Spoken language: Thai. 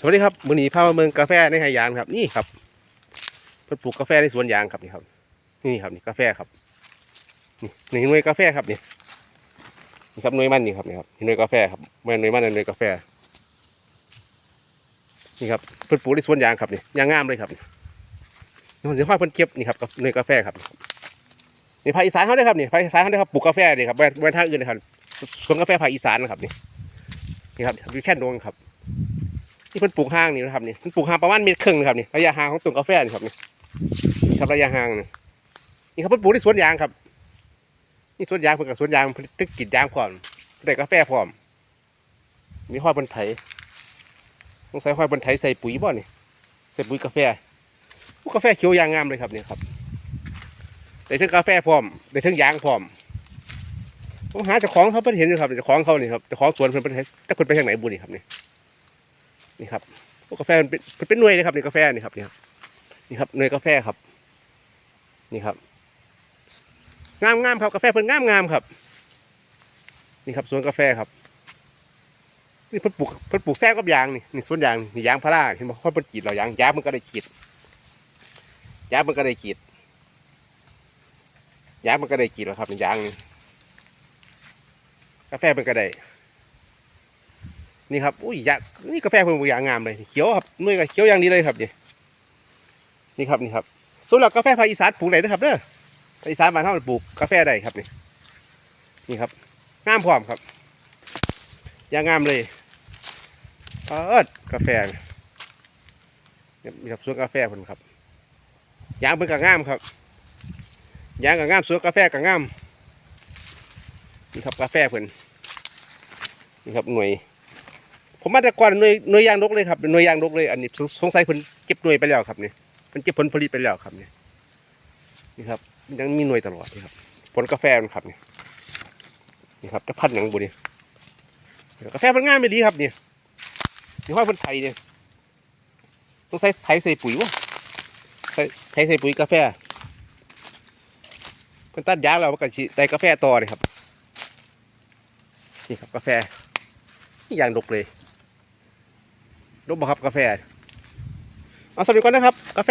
สวัสดีครับมือนีพามาเมืองกาแฟในไหยางครับ นี่ครับเพิ่นปลูกกาแฟในสวนยางครับนี่ครับ นี่ครับนี่กาแฟครับนี่นี่หน่วยกาแฟครับนี่นี่ครับหน่วยมันนี่ครับนี่ครับหน่วยกาแฟครับไม่หน่วยมันหน่วยกาแฟ นี่ครับเพิ่นปลูกในสวนยางครับนี่ยางงามเลยครับนี่มันจะค่อยเพิ่นเก็บนี่ครับกับหน่วยกาแฟครับนี่ภาคอีสานเขาได้ครับนี่ภาคอีสานเขาได้ครับปลูกกาแฟนี่ครับไม่ไม่ทางอื่นเลยครับสวนกาแฟภาคอีสานนะครับนี่นี่ครับอยู่แค่ดวงครับ นี่เพิ่นปลูกห้างนี่นะครับนี่เพิ่นปลูกห่างประมาณเมตรครึ่งนะครับนี่ระยะห่างของต้นกาแฟนี่ครับนี่ครับระยะห่างนี่นี่ครับเพิ่นปลูกที่สวนยางครับ นี่สวนยางเพิ่นกับสวนยางเพิ่นตึกกรีดยางพร้อมได้กาแฟพร้อมมีห้อยเพิ่นไถสงสัยห้อยเพิ่นไถใส่ปุ๋ยบ่นี่ใส่ปุ๋ยกาแฟพวกกาแฟเขียวยางงามเลยครับนี่ครับได้ทั้งกาแฟพร้อมได้ทั้งยางพร้อมผมหาเจ้าของเขาเพิ่นเห็นอยู่ครับเจ้าของเขานี่ครับเจ้าของสวนเพิ่นเพิ่นแต่เพิ่นไปทางไหนบุญนี่ครับนี่ นี่ครับพวกกาแฟมันเป็นเป็นหน่วยนะครับนี่กาแฟนี่ครับนี่ครับนี่ครับหน่วยกาแฟครับ นี่ครับงามงามครับกาแฟเพิ่นงามงามครับ นี่ครับสวนกาแฟครับนี่เพิ่นปลูกเพิ่นปลูกแซมกับยางนี่นี่สวนยางนี่ยางพาราเห็นบ่เขาเพิ่นกรีดเรายางยางมันก็ได้กรีดยางมันก็ได้กรีดยางมันก็ได้กรีดแล้วครับยางนี่กาแฟมันก็ได้ นี่ครับอุ้ยยานี่กาแฟเพิ่งอย่างงามเลยเขียวครับหนุ่ยกับเขียวอย่างดีเลยครับนี่นี่ครับนี่ครับส่วนหลักกาแฟภาคอีสานปลูกได้นะครับเด้อภาคอีสานบ้านเราปลูกกาแฟได้ครับนี่นี่ครับงามพร้อมครับอย่างงามเลยเออกาแฟนี่ครับสวนกาแฟเพิ่นครับยางเพิ่นก็งามครับยางก็งามสวนกาแฟก็งามนี่ครับกาแฟเพิ่นนี่ครับหน่วย ผมมาแต่ก่อนหน่วยหน่วยยางนกเลยครับหน่วยยางนกเลยอันนี้สสงสัยเพิ่นเก็บหน่วยไปแล้วครับนี่เพิ่นเก็บผลผลิตไปแล้วครับนี่นี่ครับยังมีหน่วยตลอดนี่ครับผลกาแฟมันครับนี่นี่ครับจะพันอย่างบุนี่กาแฟมันง่ายไม่ดีครับนี่นี่ห้อยเพิ่นไทยเนี่ยต้องใส่ไทยใส่ปุ๋ยวะใส่ไทยใส่ปุ๋ยกาแฟเพิ่นตัดยางแล้วมันก็สิได้กาแฟต่อเลยครับนี่ครับกาแฟนี่ยางดกเลย ดกบ่ครับกาแฟ เอาสวัสดีก่อนนะครับ กาแฟ